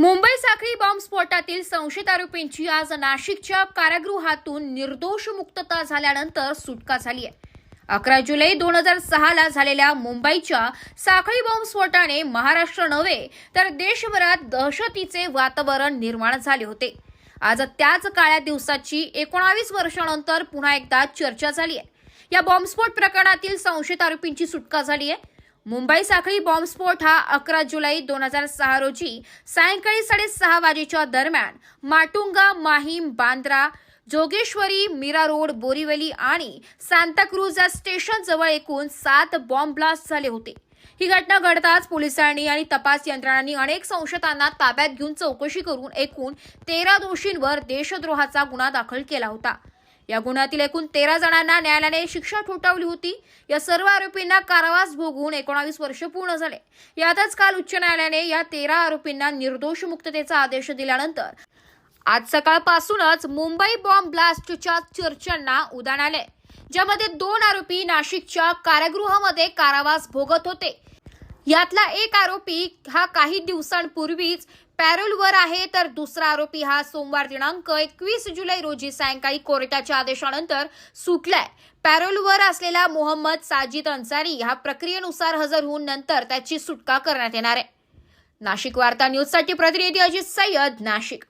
मुंबई साखळी बॉम्बस्फोटातील संशयित आरोपींची आज नाशिकच्या कारागृहातून निर्दोष मुक्तता झाल्यानंतर सुटका झाली आहे. अकरा जुलै दोन हजार सहाला झालेल्या मुंबईच्या साखळी बॉम्बस्फोटाने महाराष्ट्र नव्हे तर देशभरात दहशतीचे वातावरण निर्माण झाले होते. आज त्याच काळ्या दिवसाची एकोणावीस वर्षानंतर पुन्हा एकदा चर्चा झाली आहे. या बॉम्बस्फोट प्रकरणातील संशयित आरोपींची सुटका झाली आहे. मुंबई साखळी बॉम्बस्फोट हा अकरा जुलै दोन हजार सहा रोजी सायंकाळी साडेसहा वाजेच्या दरम्यान माटुंगा माहीम बांद्रा जोगेश्वरी मीरा रोड बोरीवली आणि सांताक्रूज या स्टेशन जवळ एकूण सात बॉम्ब ब्लास्ट झाले होते. ही घटना घडताच पोलिसांनी आणि तपास यंत्रणांनी अनेक संशयितांना ताब्यात घेऊन चौकशी करून एकूण तेरा दोषींवर देशद्रोहाचा गुन्हा दाखल केला होता. या गुन्ह्यातील एकूण तेरा जणांना न्यायालयाने शिक्षा ठोठावली होती. या सर्व आरोपींना कारावास भोगून एकोणावीस वर्ष पूर्ण झाले. यातच काल उच्च न्यायालयाने या तेरा आरोपींना निर्दोष मुक्ततेचा आदेश दिल्यानंतर आज सकाळपासूनच मुंबई बॉम्ब ब्लास्टच्या चर्चांना उदाण आले ज्यामध्ये दोन आरोपी नाशिकच्या कारागृहामध्ये कारावास भोगत होते. यातला एक आरोपी हा काही दिवसांपूर्वीच पॅरोलवर आहे तर दुसरा आरोपी हा सोमवार दिनांक एकवीस जुलै रोजी सायंकाळी कोर्टाच्या आदेशानंतर सुटलाय. पॅरोलवर असलेला मोहम्मद साजिद अन्सारी हा प्रक्रियेनुसार हजर होऊन नंतर त्याची सुटका करण्यात येणार आहे. नाशिक वार्ता न्यूजसाठी प्रतिनिधी अजित सय्यद नाशिक.